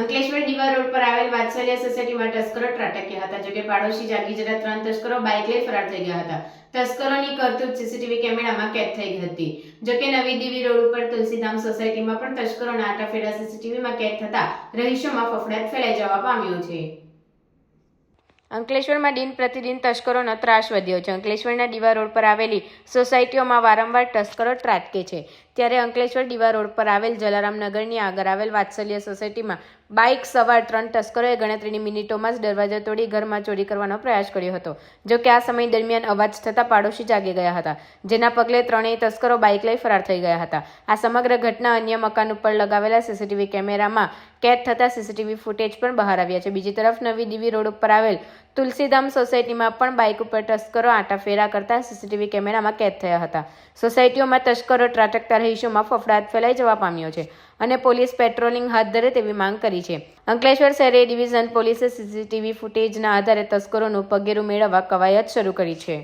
અંકલેશ્વર દીવા રોડ પર આવેલ વાત્સલ્ય સોસાયટીમાં તસ્કરો ત્રાટક્યા હતા, જોકે પાડોશી જાગી જતા ત્રણ તસ્કરો બાઇક લઈ ફરાર થઈ ગયા હતા. તસ્કરોની કરતૂત સીસીટીવી કેમેરામાં કેદ થઈ હતી. જોકે નવી દીવી રોડ ઉપર તુલસીધામ સોસાયટીમાં પણ તસ્કરોના આટાફેરા સીસીટીવીમાં કેદ થતા રહીશોમાં ફફડાટ ફેલાઈ જવા પામ્યો છે. અંકલેશ્વરમાં દિન પ્રતિદિન તસ્કરોનો ત્રાસ વધ્યો છે. અંકલેશ્વરના દીવા રોડ પર આવેલી સોસાયટીઓમાં વારંવાર તસ્કરો ત્રાટકે છે. ત્યારે અંકલેશ્વર દિવા રોડ પર આવેલ જલારામનગરની આગળ આવેલ વાત્સલ્ય સોસાયટીમાં બાઇક સવાર ત્રણ તસ્કરોએ ગણતરીની મિનિટોમાં જ દરવાજા તોડી ઘરમાં ચોરી કરવાનો પ્રયાસ કર્યો હતો, જો કે આ સમય દરમિયાન અવાજ થતાં પાડોશી જાગી ગયા હતા, જેના પગલે ત્રણેય તસ્કરો બાઇક લઈ ફરાર થઈ ગયા હતા. આ સમગ્ર ઘટના અન્ય મકાન ઉપર લગાવેલા સીસીટીવી કેમેરામાં કેદ થતા સીસીટીવી ફૂટેજ પણ બહાર આવ્યા છે. બીજી તરફ નવી દીવી રોડ ઉપર આવેલ તુલસીધામ સોસાયટીમાં પણ બાઇક ઉપર તસ્કરો આંટા ફેરા કરતા સીસીટીવી કેમેરામાં કેદ થયા હતા. સોસાયટીઓમાં તસ્કરો ત્રાટકતા રહીશોમાં ફફડાટ ફેલાઈ જવા પામ્યો છે અને પોલીસ પેટ્રોલિંગ હાથ ધરે તેવી માંગ કરી છે. અંકલેશ્વર શહેરી ડિવિઝન પોલીસે સીસીટીવી ફૂટેજના આધારે તસ્કરોનું પગેરું મેળવવા કવાયત શરૂ કરી છે.